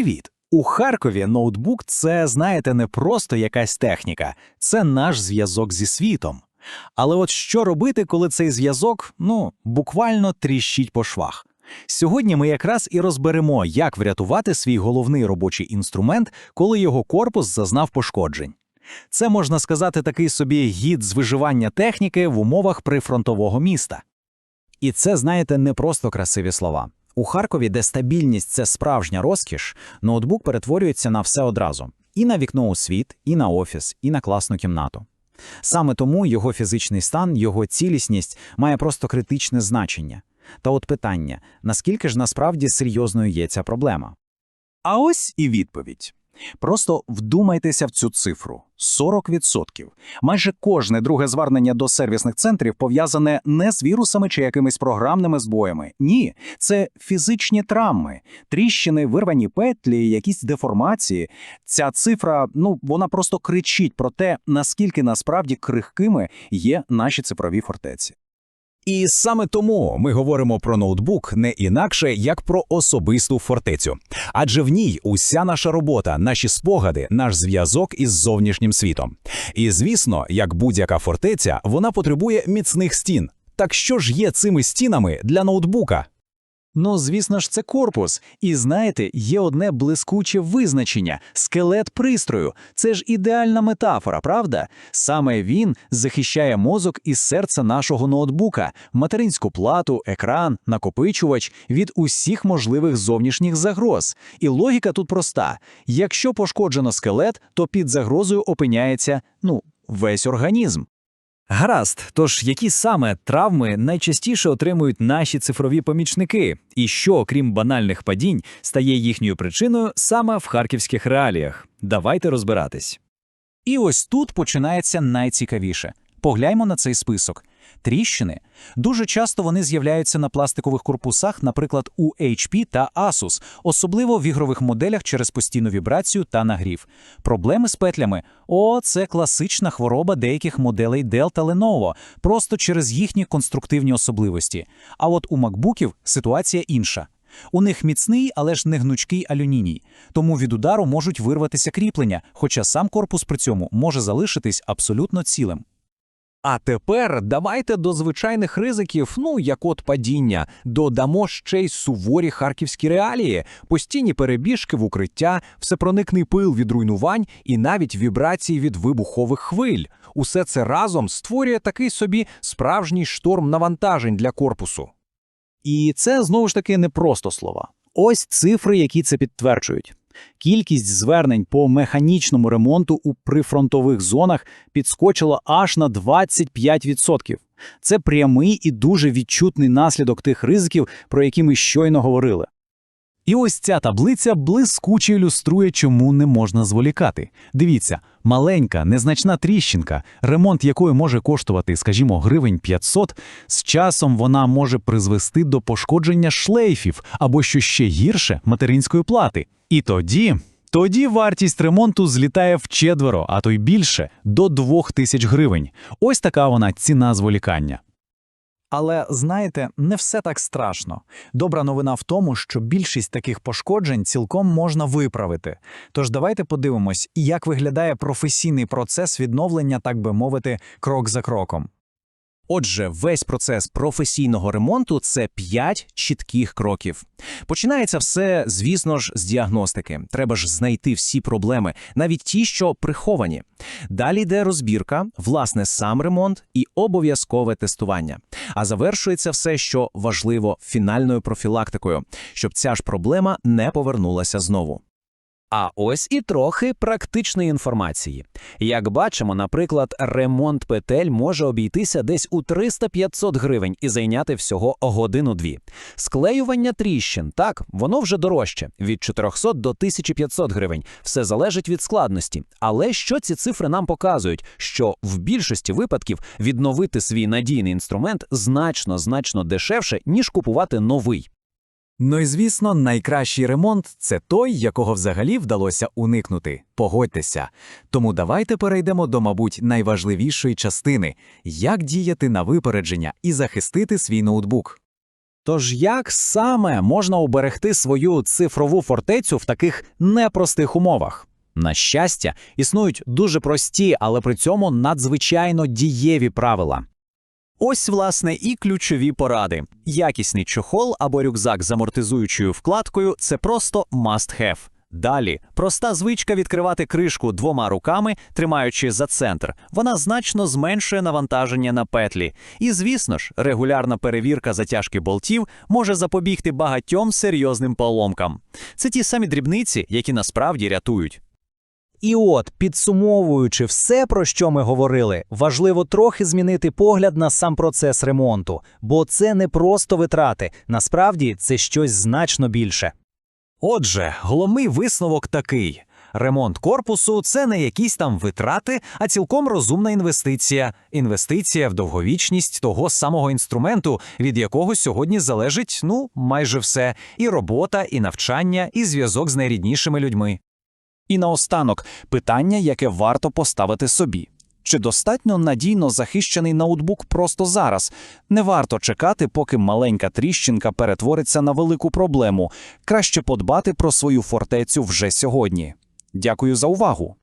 Привіт! У Харкові ноутбук це, знаєте, не просто якась техніка, це наш зв'язок зі світом. Але от що робити, коли цей зв'язок, ну, буквально тріщить по швах? Сьогодні ми якраз і розберемо, як врятувати свій головний робочий інструмент, коли його корпус зазнав пошкоджень. Це можна сказати такий собі гід з виживання техніки в умовах прифронтового міста. І це, знаєте, не просто красиві слова. У Харкові, де стабільність це справжня розкіш, ноутбук перетворюється на все одразу: і на вікно у світ, і на офіс, і на класну кімнату. Саме тому його фізичний стан, його цілісність має просто критичне значення. Та от питання: наскільки ж насправді серйозною є ця проблема? А ось і відповідь. Просто вдумайтеся в цю цифру: 40%. Майже кожне друге звернення до сервісних центрів пов'язане не з вірусами чи якимись програмними збоями. Ні, це фізичні травми, тріщини, вирвані петлі, якісь деформації. Ця цифра, ну вона просто кричить про те, наскільки насправді крихкими є наші цифрові фортеці. І саме тому ми говоримо про ноутбук не інакше, як про особисту фортецю. Адже в ній уся наша робота, наші спогади, наш зв'язок із зовнішнім світом. І звісно, як будь-яка фортеця, вона потребує міцних стін. Так що ж є цими стінами для ноутбука? Ну, звісно ж, це корпус. І знаєте, є одне блискуче визначення скелет пристрою. Це ж ідеальна метафора, правда? Саме він захищає мозок і серце нашого ноутбука, материнську плату, екран, накопичувач від усіх можливих зовнішніх загроз. І логіка тут проста: якщо пошкоджено скелет, то під загрозою опиняється ну, весь організм. Гаразд, тож які саме травми найчастіше отримують наші цифрові помічники, і що, окрім банальних падінь, стає їхньою причиною саме в харківських реаліях? Давайте розбиратись. І ось тут починається найцікавіше. Погляньмо на цей список. Тріщини. Дуже часто вони з'являються на пластикових корпусах, наприклад, у HP та Asus, особливо в ігрових моделях через постійну вібрацію та нагрів. Проблеми з петлями о, це класична хвороба деяких моделей Dell та Lenovo, просто через їхні конструктивні особливості. А от у макбуків ситуація інша. У них міцний, але ж не гнучкий алюміній, тому від удару можуть вирватися кріплення, хоча сам корпус при цьому може залишитись абсолютно цілим. А тепер давайте до звичайних ризиків, ну як от падіння, додамо ще й суворі харківські реалії, постійні перебіжки в укриття, всепроникний пил від руйнувань і навіть вібрації від вибухових хвиль. Усе це разом створює такий собі справжній шторм навантажень для корпусу. І це знову ж таки не просто слова. Ось цифри, які це підтверджують. Кількість звернень по механічному ремонту у прифронтових зонах підскочила аж на 25%. Це прямий і дуже відчутний наслідок тих ризиків, про які ми щойно говорили. І ось ця таблиця блискуче ілюструє, чому не можна зволікати. Дивіться, маленька, незначна тріщинка, ремонт якої може коштувати, скажімо, гривень 500, з часом вона може призвести до пошкодження шлейфів або, що ще гірше, материнської плати. І тоді. Тоді вартість ремонту злітає вчетверо, а то й більше до 2000 гривень. Ось така вона ціна зволікання. Але знаєте, не все так страшно. Добра новина в тому, що більшість таких пошкоджень цілком можна виправити. Тож давайте подивимось, як виглядає професійний процес відновлення, так би мовити, крок за кроком. Отже, весь процес професійного ремонту це 5 чітких кроків. Починається все, звісно ж, з діагностики. Треба ж знайти всі проблеми, навіть ті, що приховані. Далі йде розбірка, власне, сам ремонт і обов'язкове тестування. А завершується все, що важливо, фінальною профілактикою, щоб ця ж проблема не повернулася знову. А ось і трохи практичної інформації. Як бачимо, наприклад, ремонт петель може обійтися десь у 300-500 гривень і зайняти всього годину-дві. Склеювання тріщин, так, воно вже дорожче від 400 до 1500 гривень. Все залежить від складності. Але що ці цифри нам показують? Що в більшості випадків відновити свій надійний інструмент значно значно дешевше, ніж купувати новий. Ну і звісно, найкращий ремонт це той, якого взагалі вдалося уникнути. Погодьтеся. Тому давайте перейдемо до, мабуть, найважливішої частини як діяти на випередження і захистити свій ноутбук. Тож як саме можна уберегти свою цифрову фортецю в таких непростих умовах? На щастя, існують дуже прості, але при цьому надзвичайно дієві правила. Ось, власне, і ключові поради. Якісний чохол або рюкзак з амортизуючою вкладкою це просто must have. Далі проста звичка відкривати кришку двома руками, тримаючи за центр. Вона значно зменшує навантаження на петлі. І, звісно ж, регулярна перевірка затяжки болтів може запобігти багатьом серйозним поломкам. Це ті самі дрібниці, які насправді рятують. І от, підсумовуючи все, про що ми говорили, важливо трохи змінити погляд на сам процес ремонту, бо це не просто витрати, насправді це щось значно більше. Отже, головний висновок такий: ремонт корпусу це не якісь там витрати, а цілком розумна інвестиція. Інвестиція в довговічність того самого інструменту, від якого сьогодні залежить ну майже все: і робота, і навчання, і зв'язок з найріднішими людьми. І наостанок питання, яке варто поставити собі. Чи достатньо надійно захищений ноутбук просто зараз? Не варто чекати, поки маленька тріщинка перетвориться на велику проблему. Краще подбати про свою фортецю вже сьогодні. Дякую за увагу.